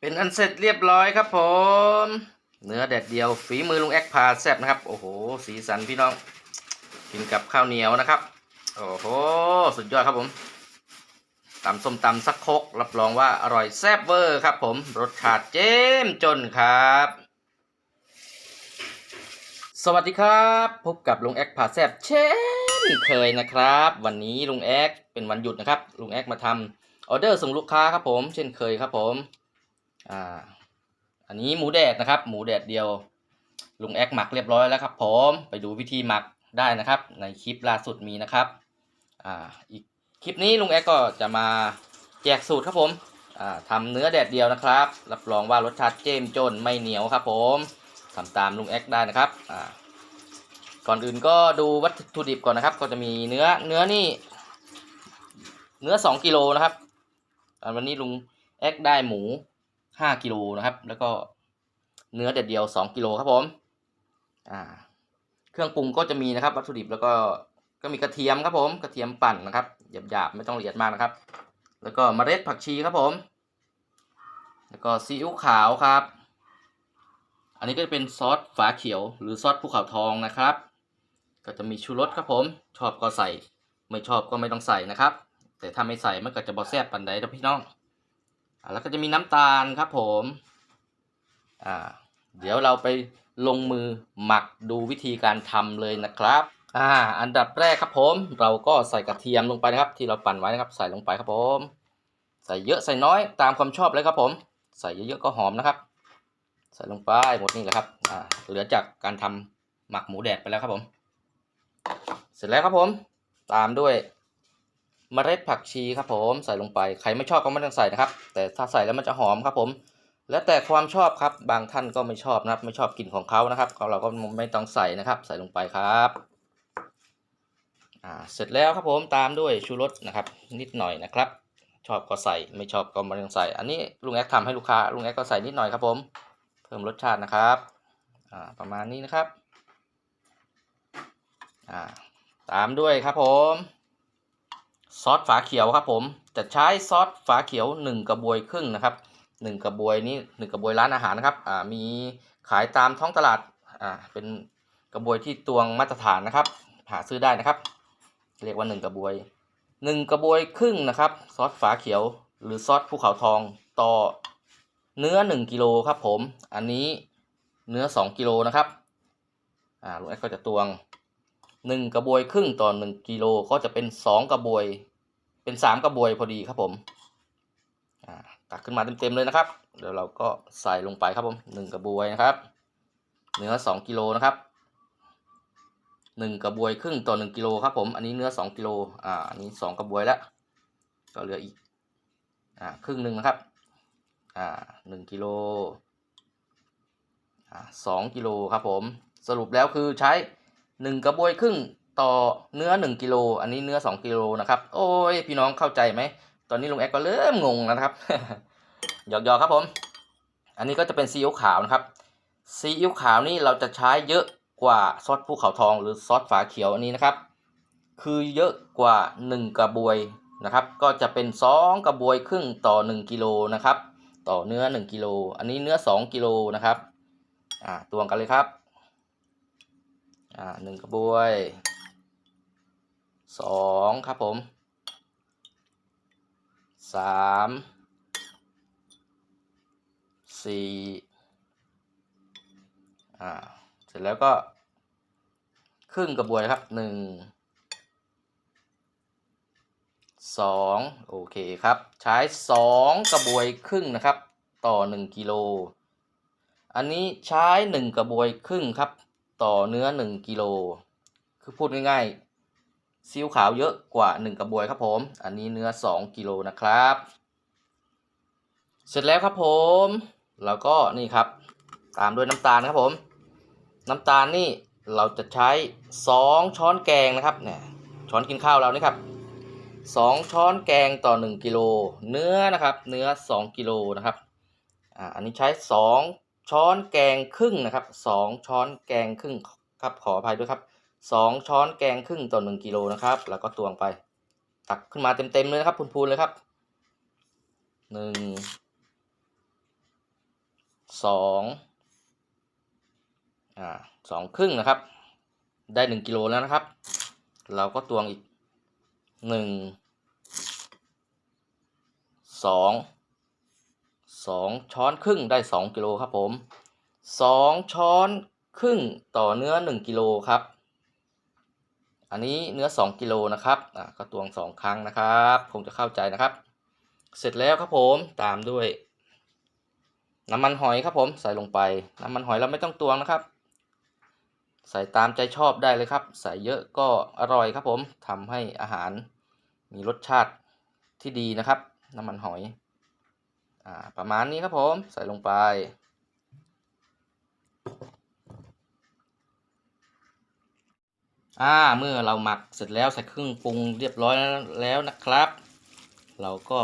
เป็นอันเสร็จเรียบร้อยครับผม เนื้อแดดเดียวฝีมือลุงแอกพาแซบนะครับ โอ้โห สีสันพี่น้อง กินกับข้าวเหนียวนะครับ โอ้โห สุดยอดครับผมตำส้มตำสักคก รับรองว่าอร่อยแซ่บเวอร์ครับผม รสชาติเจ้มจนครับ สวัสดีครับ พบกับลุงแอกพาแซบเช่นเคยนะครับ วันนี้ลุงแอกเป็นวันหยุดนะครับ ลุงแอกมาทำออเดอร์ส่งลูกค้าครับผม เช่นเคยครับผม อ่า อันนี้หมูแดดนะครับ หมูแดดเดียว ลุงแอกหมักเรียบร้อยแล้วครับผมไปดูวิธีหมักได้นะครับ ในคลิปล่าสุดมีนะครับ อ่า อีกคลิปนี้ลุงแอกก็จะมาแจกสูตรครับผม อ่าทำเนื้อแดดเดียวนะครับ รับรองว่ารสชาติเจ้มจนไม่เหนียวครับผมทำตามลุงแอกได้นะครับ อ่า ก่อนอื่นก็ดูวัตถุดิบก่อนนะครับ ก็จะมีเนื้อ เนื้อนี่ เนื้อสองกิโลนะครับ วันนี้ลุงแอกได้หมู ห้ากิโลนะครับ แล้วก็เนื้อเด็ดเดียวสองกิโลครับผมอ่าเครื่องปรุงก็จะมีนะครับ วัตถุดิบแล้วก็ก็มีกระเทียมครับผมกระเทียมปั่นนะครับหยาบๆไม่ต้องละเอียดมากนะครับ แล้วก็เมล็ดผักชีครับผม แล้วก็ซีอิ๊วขาวครับ อันนี้ก็จะเป็นซอสฝาเขียว หรือซอสภูเขาทองนะครับ ก็จะมีชูรสครับผม ชอบก็ใส่ ไม่ชอบก็ไม่ต้องใส่นะครับ แต่ถ้าไม่ใส่มันก็จะบอแซบปันใดนะพี่น้อง แล้วก็จะมีน้ำตาลครับผมอ่าเดี๋ยวเราไปลงมือหมักดูวิธีการทำเลยนะครับอ่าอันดับแรกครับผม เราก็ใส่กระเทียมลงไปนะครับ ที่เราปั่นไว้นะครับ ใส่ลงไปครับผม ใส่เยอะใส่น้อยตามความชอบเลยครับผม ใส่เยอะๆก็หอมนะครับ ใส่ลงไปหมดนี่แหละครับอ่าเหลือจากการทำหมักหมูแดดไปแล้วครับผม เสร็จแล้วครับผม ตามด้วย มเมล็ดผักชีครับผมใส่ลงไปใครไม่ชอบก็ไม่ต้องใส่นะครับ แต่ถ้าใส่แล้วมันจะหอมครับผม แล้วแต่ความชอบครับบางท่านก็ไม่ชอบนะครับ ไม่ชอบกลิ่นของเขานะครับเราก็ไม่ต้องใส่นะครับ ใส่ลงไปครับอ่าเสร็จแล้วครับผมตามด้วยชูรสนะครับ นิดหน่อยนะครับ ชอบก็ใส่ไม่ชอบก็ไม่ต้องใส่ อันนี้ลุงแอ๊กทำให้ลูกค้าลุงแอ๊กก็ใส่นิดหน่อยครับผมเพิ่มรสชาตินะครับอ่าประมาณนี้นะครับอ่าตามด้วยครับผม ซอสฝาเขียวครับผมจะใช้ซอสฝาเขียว 1 กระบวยครึ่งนะครับ 1 กระบวยนี้1กระบวยร้านอาหารนะครับอ่ามีขายตามท้องตลาดอ่าเป็นกระบวยที่ตวงมาตรฐานนะครับ หาซื้อได้นะครับ เรียกว่า 1 กระบวย 1 กระบวยครึ่งนะครับ ซอสฝาเขียว หรือซอสภูเขาทองต่อเนื้อ 1กิโลครับผม อันนี้เนื้อ 2กิโลนะครับอ่าลุงแอดก็จะตวง หนึ่งกระบวยครึ่งต่อหนึ่งกิโลก็จะเป็นสองกระบวย เป็นสามกระบวยพอดีครับผมอ่าตักขึ้นมาเต็มๆเลยนะครับเดี๋ยวเราก็ใส่ลงไปครับผมหนึ่งกระบวยนะครับ เนื้อสองกิโลนะครับหนึ่งกระบวยครึ่งต่อหนึ่งกิโลครับผม อันนี้เนื้อสองกิโลอ่าอันนี้สองกระบวยแล้วก็เหลืออีกอ่าครึ่งหนึ่งนะครับอ่าหนึ่งกิโลอ่าสองกิโลครับผม สรุปแล้วคือใช้ หนึ่งกระบวยครึ่งต่อเนื้อหนึ่งกิโลอันนี้เนื้อสองกิโลนะครับโอ้ยพี่น้องเข้าใจไหมตอนนี้ลุงแอกก็เริ่มงงแล้วนะครับหยอกๆครับผม อันนี้ก็จะเป็นซีอิ๊วขาวนะครับซีอิ๊วขาวนี่เราจะใช้เยอะกว่าซอสภูเขาทองหรือซอสฝาเขียวอันนี้นะครับ คือเยอะกว่าหนึ่งกระบวยนะครับ ก็จะเป็นสองกระบวยครึ่งต่อหนึ่งกิโลนะครับ ต่อเนื้อหนึ่งกิโลอันนี้เนื้อสองกิโลนะครับอ่าตวงกันเลยครับ อ่าหนึ่งกระบวยสองครับผมสามสี่อ่าเสร็จแล้วก็ ครึ่งกระบวยครับหนึ่งสองโอเคครับ ใช้สองกระบวยครึ่งนะครับ ต่อหนึ่งกิโล อันนี้ใช้หนึ่งกระบวยครึ่งครับ ต่อเนื้อหนึ่งกิโล คือพูดง่ายๆซีอิ๊วขาวเยอะกว่าหนึ่งกระบวยครับผม อันนี้เนื้อสองกิโลนะครับ เสร็จแล้วครับผม แล้วก็นี่ครับ ตามด้วยน้ำตาลครับผม น้ำตาลนี่เราจะใช้สองช้อนแกงนะครับเนี่ยช้อนกินข้าวเรานี่ครับสองช้อนแกงต่อหนึ่งกิโลเนื้อนะครับ เนื้อสองกิโลนะครับอ่าอันนี้ใช้สอง ช้อนแกงครึ่งนะครับสองช้อนแกงครึ่งครับขออภัยด้วยครับสองช้อนแกงครึ่งต่อหนึ่งกิโลนะครับ แล้วก็ตวงไป ตักขึ้นมาเต็มๆเลยนะครับพูนๆเลยครับหนึ่งสองอ่าสองครึ่งนะครับ ได้หนึ่งกิโลแล้วนะครับ เราก็ตวงอีกหนึ่งสอง สองช้อนครึ่งได้สองกิโลครับผมสองช้อนครึ่งต่อเนื้อหนึ่งกิโลครับ อันนี้เนื้อสองกิโลนะครับอ่าก็ตวงสองครั้งนะครับคงจะเข้าใจนะครับ เสร็จแล้วครับผมตามด้วย น้ำมันหอยครับผมใส่ลงไป น้ำมันหอยเราไม่ต้องตวงนะครับ ใส่ตามใจชอบได้เลยครับ ใส่เยอะก็อร่อยครับผมทำให้อาหารมีรสชาติที่ดีนะครับ น้ำมันหอย อ่าประมาณนี้ครับผมใส่ลงไป อ่าเมื่อเราหมักเสร็จแล้วใส่เครื่องปรุงเรียบร้อยแล้วนะครับ เราก็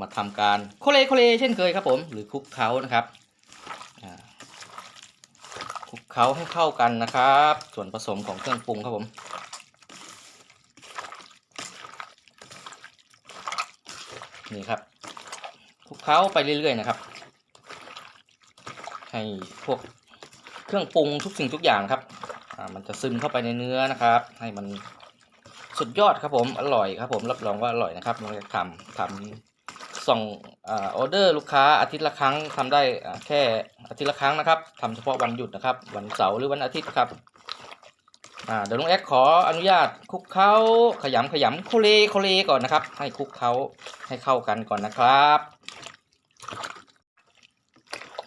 มาทำการโคเลโคเลเช่นเคยครับผม หรือคลุกเคล้านะครับคลุกเคล้าให้เข้ากันนะครับ ส่วนผสมของเครื่องปรุงครับผมนี่ครับ คลุกเคล้าไปเรื่อยๆนะครับ ให้พวกเครื่องปรุงทุกสิ่งทุกอย่างครับอ่ามันจะซึมเข้าไปในเนื้อนะครับ ให้มันสุดยอดครับผมอร่อยครับผมรับรองว่าอร่อยนะครับเราจะทำทำส่งอาออเดอร์ลูกค้าอาทิตย์ละครั้งทำได้อ่าแค่อาทิตย์ละครั้งนะครับทำเฉพาะวันหยุดนะครับ วันเสาร์หรือวันอาทิตย์ครับอ่าเดี๋ยวลุงแอ๊กขออนุญาตคลุกเคล้าขยำขยำโคเลโคเลก่อนนะครับ ให้คลุกเคล้าให้เข้ากันก่อนนะครับ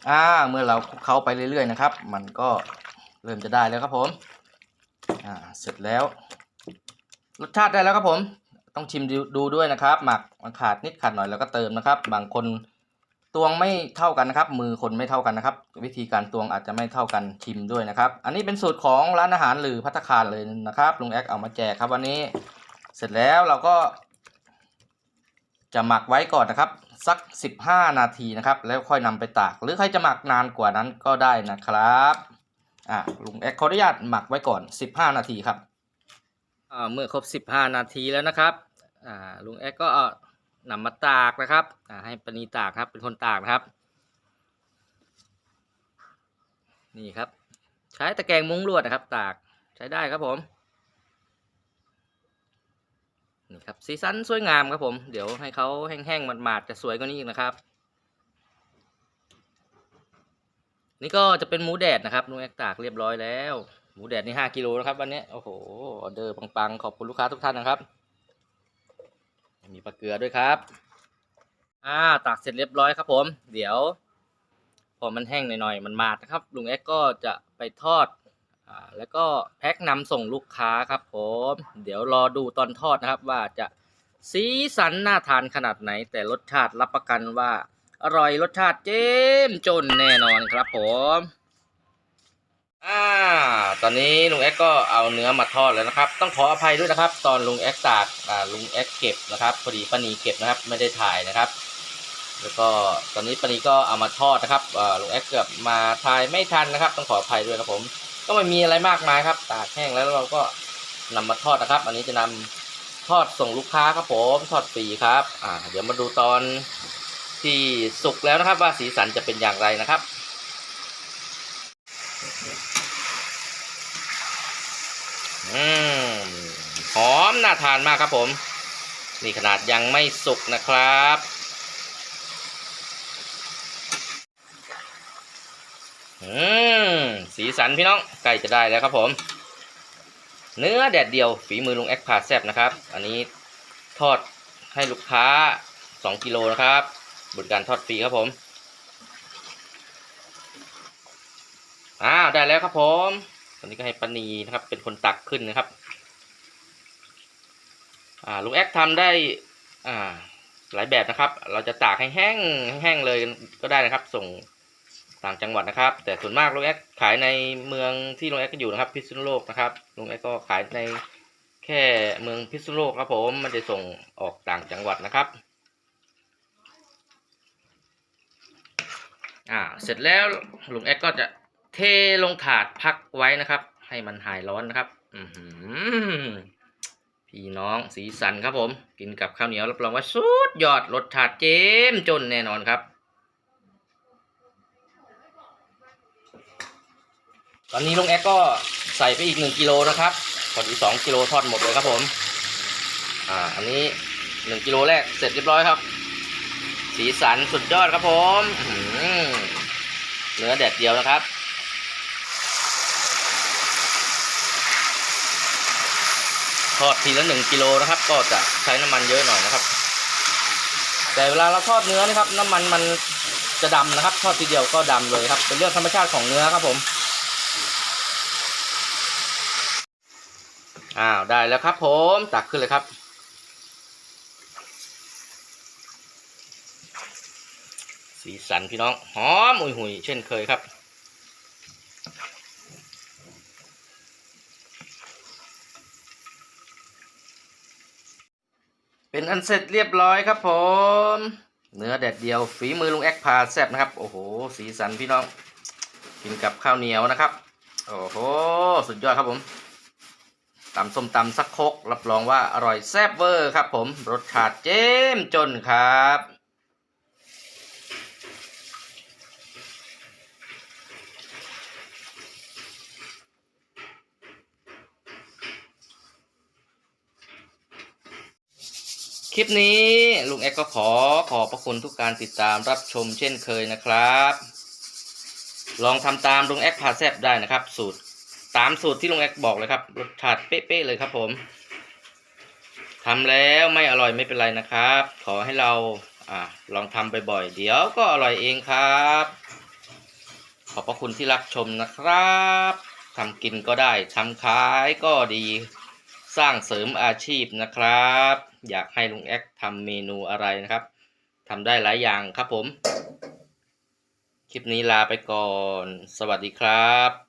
อ่าเมื่อเราคลุกเคล้าไปเรื่อยๆนะครับ มันก็เริ่มจะได้แล้วครับผม อ่า เสร็จแล้ว รสชาติได้แล้วครับผม ต้องชิมดูด,ด้วยนะครับ หมักมันขาดนิดขาดหน่อยแล้วก็เติมนะครับ บางคนตวงไม่เท่ากันนะครับ มือคนไม่เท่ากันนะครับ วิธีการตวงอาจจะไม่เท่ากันชิมด้วยนะครับ อันนี้เป็นสูตรของร้านอาหารหรือพัตคารเลยนะครับลุงแอกเอามาแจกครับวันนี้ เสร็จแล้วเราก็ จะหมักไว้ก่อนนะครับ สัก 15 นาทีนะครับ แล้วค่อยนำไปตาก หรือใครจะหมักนานกว่านั้นก็ได้นะครับอ่าลุงแอกขออนุญาตหมักไว้ก่อน 15 นาทีครับอ่าเมื่อครบ 15 นาทีแล้วนะครับอ่าลุงแอกก็เอานำมาตากนะครับอ่าให้ปณีตากครับเป็นคนตากนะครับ นี่ครับ ใช้ตะแกรงมุ้งลวดนะครับ ตากใช้ได้ครับผม นี่ครับสีสันสวยงามครับผม เดี๋ยวให้เขาแห้งๆหมาดๆจะสวยกว่านี้อีกนะครับ นี่ก็จะเป็นหมูแดดนะครับลุงแอกตากเรียบร้อยแล้ว หมูแดดนี่ห้ากิโลนะครับวันนี้โอ้โหออเดอร์ปังๆ ขอบคุณลูกค้าทุกท่านนะครับ มีปลาเกลือด้วยครับอ่าตากเสร็จเรียบร้อยครับผม เดี๋ยว พอมันแห้งหน่อยๆมันมาดนะครับลุงแอกก็จะไปทอด แล้วก็แพ็คนำส่งลูกค้าครับผม เดี๋ยวรอดูตอนทอดนะครับว่าจะสีสันน่าทานขนาดไหน แต่รสชาติรับประกันว่า อร่อยรสชาติเจ้มจนแน่นอนครับผมอ่าตอนนี้ลุงแอ็กก็เอาเนื้อมาทอดแล้วนะครับ ต้องขออภัยด้วยนะครับ ตอนลุงแอ็กตากอ่าลุงแอ็กเก็บนะครับพอดีป้านีเก็บนะครับ ไม่ได้ถ่ายนะครับ แล้วก็ตอนนี้ป้านีก็เอามาทอดนะครับอ่าลุงแอ็กเกือบมาถ่ายไม่ทันนะครับ ต้องขออภัยด้วยครับผม ก็ไม่มีอะไรมากมายครับ ตากแห้งแล้วเราก็นำมาทอดนะครับ อันนี้จะนำทอดส่งลูกค้าครับผมทอดฟรีครับ อ่า เดี๋ยวมาดูตอนที่สุกแล้วนะครับ ว่าสีสันจะเป็นอย่างไรนะครับอืมหอมน่าทานมากครับผม นี่ขนาดยังไม่สุกนะครับ อืมสีสันพี่น้องใกล้จะได้แล้วครับผม เนื้อแดดเดียวฝีมือลุงแอคพาแซบนะครับ อันนี้ทอดให้ลูกค้า 2กิโลนะครับบริการทอดฟรีครับผมอ้าวได้แล้วครับผมตอนนี้ก็ให้ปานีนะครับ เป็นคนตักขึ้นนะครับ อ่าลุงแอคทำได้อ่าหลายแบบนะครับ เราจะตากให้แห้งแห้งเลยก็ได้นะครับ ส่ง ต่างจังหวัดนะครับ แต่ส่วนมากลุงแอ๊กขายในเมืองที่ลุงแอ๊กอยู่นะครับพิษณุโลกนะครับลุงแอ๊กก็ขายในแค่เมืองพิษณุโลกครับผมไม่ได้ส่งออกต่างจังหวัดนะครับอ่าเสร็จแล้วลุงแอ๊กก็จะเทลงถาดพักไว้นะครับ ให้มันหายร้อนนะครับอืพี่น้องสีสันครับผม กินกับข้าวเหนียวรับรองว่าสุดยอดรสชาติเจ้มจนแน่นอนครับ ตอนนี้ลุงแอ๊กก็ใส่ไปอีกหนึ่งกิโลนะครับพอดีสองกิโลทอดหมดเลยครับผม อ่า อันนี้หนึ่งกิโลแรกเสร็จเรียบร้อยครับ สีสันสุดยอดครับผมเนื้อแดดเดียวนะครับทอดทีละหนึ่งกิโลนะครับ ก็จะใช้น้ำมันเยอะหน่อยนะครับ แต่เวลาเราทอดเนื้อนะครับ น้ำมันมันจะดำนะครับ ทอดทีเดียวก็ดำเลยครับ เป็นเรื่องธรรมชาติของเนื้อครับผม อ้าวได้แล้วครับ ผมตักขึ้นเลยครับ สีสันพี่น้องหอมอุยหุยเช่นเคยครับเป็นอันเสร็จเรียบร้อยครับผม เนื้อแดดเดียวฝีมือลุงแอคพาแซบนะครับ โอ้โห สีสันพี่น้อง กินกับข้าวเหนียวนะครับ โอ้โห สุดยอดครับผม ตำส้มตำสักคกรับรองว่าอร่อยแซ่บเวอร์ครับผมรสชาติเจ้มจนครับคลิปนี้ลุงแอกก็ขอขอบพระคุณทุกการติดตามรับชมเช่นเคยนะครับ ลองทำตามลุงแอกพาแซบได้นะครับ สูตรามสูตรที่ลุงแอ็กบอกเลยครับรสชาติเป๊ะๆเลยครับผมทำแล้วไม่อร่อยไม่เป็นไรนะครับ ขอให้เราอ่าลองทำบ่อยๆเดี๋ยวก็อร่อยเองครับ ขอบพระคุณที่รับชมนะครับทำกินก็ได้ทำขายก็ดีสร้างเสริมอาชีพนะครับ อยากให้ลุงแอ็กทำเมนูอะไรนะครับทำได้หลายอย่างครับผม คลิปนี้ลาไปก่อน สวัสดีครับ